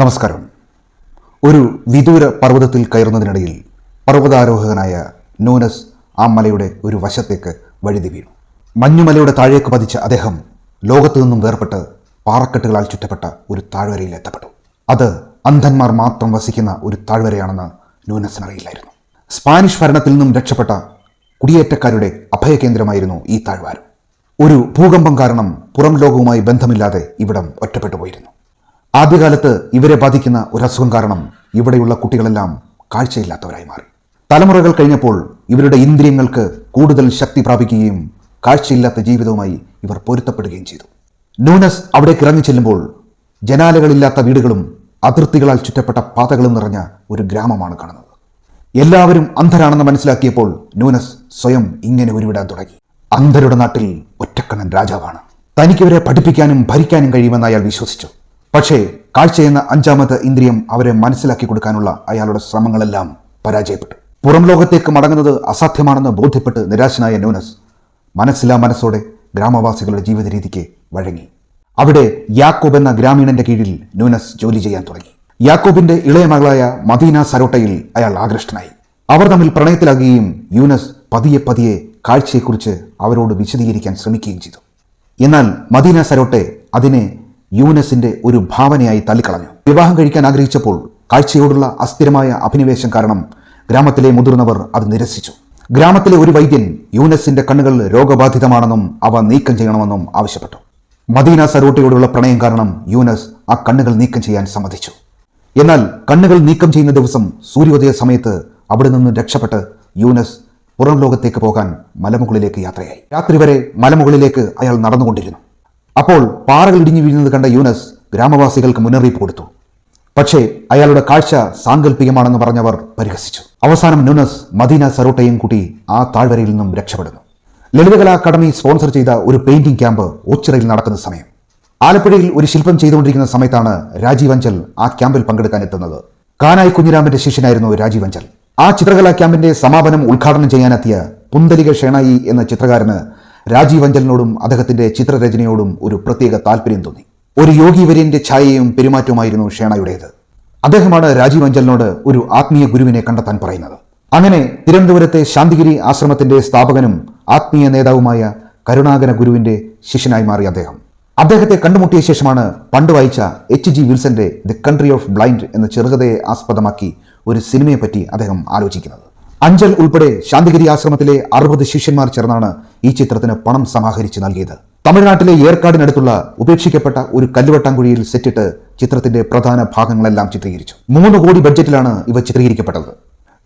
നമസ്കാരം. ഒരു വിദൂര പർവതത്തിൽ കയറുന്നതിനിടയിൽ പർവതാരോഹകനായ നൂനസ് ആ മലയുടെ ഒരു വശത്തേക്ക് വഴുതി വീണു. മഞ്ഞുമലയുടെ താഴേക്ക് പതിച്ച അദ്ദേഹം ലോകത്തു നിന്നും വേർപെട്ട് പാറക്കെട്ടുകളാൽ ചുറ്റപ്പെട്ട ഒരു താഴ്വരയിൽ എത്തപ്പെട്ടു. അത് അന്ധന്മാർ മാത്രം വസിക്കുന്ന ഒരു താഴ്വരയാണെന്ന് നൂനസിനറിയില്ലായിരുന്നു സ്പാനിഷ് ഭരണത്തിൽ നിന്നും രക്ഷപ്പെട്ട കുടിയേറ്റക്കാരുടെ അഭയകേന്ദ്രമായിരുന്നു ഈ താഴ്വാരം. ഒരു ഭൂകമ്പം കാരണം പുറം ലോകവുമായി ബന്ധമില്ലാതെ ഇവിടം ഒറ്റപ്പെട്ടു പോയിരുന്നു. ആദ്യകാലത്ത് ഇവരെ ബാധിക്കുന്ന ഒരു അസുഖം കാരണം ഇവിടെയുള്ള കുട്ടികളെല്ലാം കാഴ്ചയില്ലാത്തവരായി മാറി. തലമുറകൾ കഴിഞ്ഞപ്പോൾ ഇവരുടെ ഇന്ദ്രിയങ്ങൾക്ക് കൂടുതൽ ശക്തി പ്രാപിക്കുകയും കാഴ്ചയില്ലാത്ത ജീവിതവുമായി ഇവർ പൊരുത്തപ്പെടുകയും ചെയ്തു. നൂനസ് അവിടേക്ക് ഇറങ്ങി ചെല്ലുമ്പോൾ ജനാലകളില്ലാത്ത വീടുകളും അതിർത്തികളാൽ ചുറ്റപ്പെട്ട പാതകളും നിറഞ്ഞ ഒരു ഗ്രാമമാണ് കാണുന്നത്. എല്ലാവരും അന്ധരാണെന്ന് മനസ്സിലാക്കിയപ്പോൾ നൂനസ് സ്വയം ഇങ്ങനെ ഉരുവിടാൻ തുടങ്ങി. അന്ധരുടെ നാട്ടിൽ ഒറ്റക്കണ്ണൻ രാജാവാണ്. തനിക്കിവരെ പഠിപ്പിക്കാനും ഭരിക്കാനും കഴിയുമെന്ന് അയാൾ വിശ്വസിച്ചു. പക്ഷേ കാഴ്ചയെന്ന അഞ്ചാമത്തെ ഇന്ദ്രിയം അവരെ മനസ്സിലാക്കി കൊടുക്കാനുള്ള അയാളുടെ ശ്രമങ്ങളെല്ലാം പരാജയപ്പെട്ടു. പുറം ലോകത്തേക്ക് മടങ്ങുന്നത് അസാധ്യമാണെന്ന് ബോധ്യപ്പെട്ട് നിരാശനായ നൂനസ് മനസ്സിലാ മനസ്സോടെ ഗ്രാമവാസികളുടെ ജീവിത രീതിക്ക് വഴങ്ങി. അവിടെ യാക്കോബ് എന്ന ഗ്രാമീണന്റെ കീഴിൽ നൂനസ് ജോലി ചെയ്യാൻ തുടങ്ങി. യാക്കോബിന്റെ ഇളയ മകളായ മദീന സരോട്ടയിൽ അയാൾ ആകൃഷ്ടനായി. അവർ തമ്മിൽ പ്രണയത്തിലാകുകയും യൂനസ് പതിയെ പതിയെ കാഴ്ചയെക്കുറിച്ച് അവരോട് വിശദീകരിക്കാൻ ശ്രമിക്കുകയും ചെയ്തു. എന്നാൽ മദീന സരോട്ടെ അതിനെ യൂനസിന്റെ ഒരു ഭാവനയായി തള്ളിക്കളഞ്ഞു. വിവാഹം കഴിക്കാൻ ആഗ്രഹിച്ചപ്പോൾ കാഴ്ചയോടുള്ള അസ്ഥിരമായ അഭിനിവേശം കാരണം ഗ്രാമത്തിലെ മുതിർന്നവർ അത് നിരസിച്ചു. ഗ്രാമത്തിലെ ഒരു വൈദ്യൻ യൂനസിന്റെ കണ്ണുകൾ രോഗബാധിതമാണെന്നും അവ നീക്കം ചെയ്യണമെന്നും ആവശ്യപ്പെട്ടു. മദീന സരോട്ടയോടുള്ള പ്രണയം കാരണം യൂനസ് ആ കണ്ണുകൾ നീക്കം ചെയ്യാൻ സമ്മതിച്ചു. എന്നാൽ കണ്ണുകൾ നീക്കം ചെയ്യുന്ന ദിവസം സൂര്യോദയ സമയത്ത് അവിടെ നിന്ന് രക്ഷപ്പെട്ട് യൂനസ് പുറം ലോകത്തേക്ക് പോകാൻ മലമുകളിലേക്ക് യാത്രയായി. രാത്രി വരെ മലമുകളിലേക്ക് അയാൾ നടന്നുകൊണ്ടിരുന്നു. അപ്പോൾ പാറകൾ ഇടിഞ്ഞു വീഴുന്നത് കണ്ട യൂനസ് ഗ്രാമവാസികൾക്ക് മുന്നറിയിപ്പ് കൊടുത്തു. പക്ഷേ അയാളുടെ കാഴ്ച സാങ്കല്പികമാണെന്ന് പറഞ്ഞവർ പരിഹസിച്ചു. അവസാനം ന്യൂനസ് മദീന സറോട്ടയും കൂട്ടി ആ താഴ്വരയിൽ നിന്നും രക്ഷപ്പെടുന്നു. ലളിതകലാ അക്കാദമി സ്പോൺസർ ചെയ്ത ഒരു പെയിന്റിംഗ് ക്യാമ്പ് ഓച്ചിറയിൽ നടക്കുന്ന സമയം. ആലപ്പുഴയിൽ ഒരു ശില്പം ചെയ്തുകൊണ്ടിരിക്കുന്ന സമയത്താണ് രാജീവ് അഞ്ചൽ ആ ക്യാമ്പിൽ പങ്കെടുക്കാൻ എത്തുന്നത്. കാനായി കുഞ്ഞിരാമന്റെ ശിഷ്യനായിരുന്നു രാജീവ് അഞ്ചൽ. ആ ചിത്രകലാ ക്യാമ്പിന്റെ സമാപനം ഉദ്ഘാടനം ചെയ്യാനെത്തിയ പുന്തലിക ഷേണായി എന്ന ചിത്രകാരന് രാജീവ് അഞ്ചലിനോടും അദ്ദേഹത്തിന്റെ ചിത്രരചനയോടും ഒരു പ്രത്യേക താല്പര്യം തോന്നി. ഒരു യോഗി വര്യന്റെ ഛായയും പെരുമാറ്റവുമായിരുന്നു ഷേണയുടേത്. അദ്ദേഹമാണ് രാജീവ് അഞ്ചലിനോട് ഒരു ആത്മീയ ഗുരുവിനെ കണ്ടെത്താൻ പറയുന്നത്. അങ്ങനെ തിരുവനന്തപുരത്തെ ശാന്തിഗിരി ആശ്രമത്തിന്റെ സ്ഥാപകനും ആത്മീയ നേതാവുമായ കരുണാകര ഗുരുവിന്റെ ശിഷ്യനായി മാറി അദ്ദേഹം. അദ്ദേഹത്തെ കണ്ടുമുട്ടിയ ശേഷമാണ് പണ്ട് വായിച്ച എച്ച് ജി വിൽസന്റെ ദി കൺട്രി ഓഫ് ബ്ലൈൻഡ് എന്ന ചെറുകഥയെ ആസ്പദമാക്കി ഒരു സിനിമയെപ്പറ്റി അദ്ദേഹം ആലോചിക്കുന്നത്. അഞ്ചൽ ഉൾപ്പെടെ ശാന്തിഗിരി ആശ്രമത്തിലെ അറുപത് ശിഷ്യന്മാർ ചേർന്നാണ് ഈ ചിത്രത്തിന് പണം സമാഹരിച്ച് നൽകിയത്. തമിഴ്നാട്ടിലെ ഏർക്കാടിനടുത്തുള്ള ഉപേക്ഷിക്കപ്പെട്ട ഒരു കല്ലുവട്ടാങ്കുഴിയിൽ സെറ്റിട്ട് ചിത്രത്തിന്റെ പ്രധാന ഭാഗങ്ങളെല്ലാം ചിത്രീകരിച്ചു. മൂന്ന് കോടി ബഡ്ജറ്റിലാണ് ഇവ ചിത്രീകരിക്കപ്പെട്ടത്.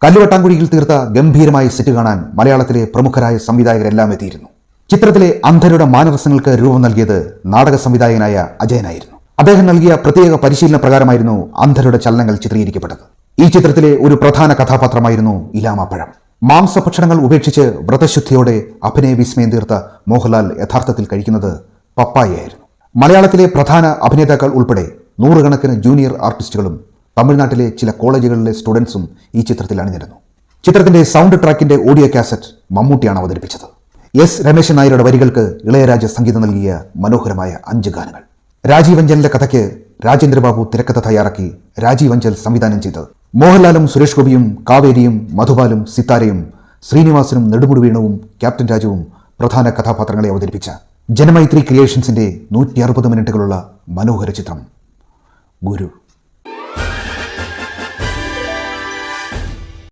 കല്ലുവട്ടാങ്കുഴിയിൽ തീർത്ത ഗംഭീരമായ സെറ്റ് കാണാൻ മലയാളത്തിലെ പ്രമുഖരായ സംവിധായകരെല്ലാം എത്തിയിരുന്നു. ചിത്രത്തിലെ അന്ധരുടെ മാനരസങ്ങൾക്ക് രൂപം നൽകിയത് നാടക സംവിധായകനായ അജയനായിരുന്നു. അദ്ദേഹം നൽകിയ പ്രത്യേക പരിശീലന പ്രകാരമായിരുന്നു അന്ധരുടെ ചലനങ്ങൾ ചിത്രീകരിക്കപ്പെട്ടത്. ഈ ചിത്രത്തിലെ ഒരു പ്രധാന കഥാപാത്രമായിരുന്നു ഇലാമാപ്പഴം. മാംസഭക്ഷണങ്ങൾ ഉപേക്ഷിച്ച് വ്രതശുദ്ധിയോടെ അഭിനയ വിസ്മയം തീർത്ത മോഹൻലാൽ യഥാർത്ഥത്തിൽ കഴിക്കുന്നത് പപ്പായയായിരുന്നു. മലയാളത്തിലെ പ്രധാന അഭിനേതാക്കൾ ഉൾപ്പെടെ നൂറുകണക്കിന് ജൂനിയർ ആർട്ടിസ്റ്റുകളും തമിഴ്നാട്ടിലെ ചില കോളേജുകളിലെ സ്റ്റുഡൻസും ഈ ചിത്രത്തിൽ അണിനിരുന്നു. ചിത്രത്തിന്റെ സൗണ്ട് ട്രാക്കിന്റെ ഓഡിയോ കാസറ്റ് മമ്മൂട്ടിയാണ് അവതരിപ്പിച്ചത്. എസ് രമേശൻ നായരുടെ വരികൾക്ക് ഇളയരാജ സംഗീതം നൽകിയ മനോഹരമായ അഞ്ച് ഗാനങ്ങൾ. രാജീവ് അഞ്ചലിന്റെ കഥയ്ക്ക് രാജേന്ദ്രബാബു തിരക്കഥ തയ്യാറാക്കി രാജീവ് അഞ്ചൽ സംവിധാനം ചെയ്തത് മോഹൻലാലും സുരേഷ് ഗോപിയും കാവേരിയും മധുബാലും സിത്താരയും ശ്രീനിവാസനും നെടുമുടി വീണുവും ക്യാപ്റ്റൻ രാജുവും പ്രധാന കഥാപാത്രങ്ങളെ അവതരിപ്പിച്ച ജനമൈത്രി ക്രിയേഷൻസിന്റെ നൂറ്റി അറുപത് മിനിറ്റുകളുള്ള മനോഹര ചിത്രം. ഗുരു.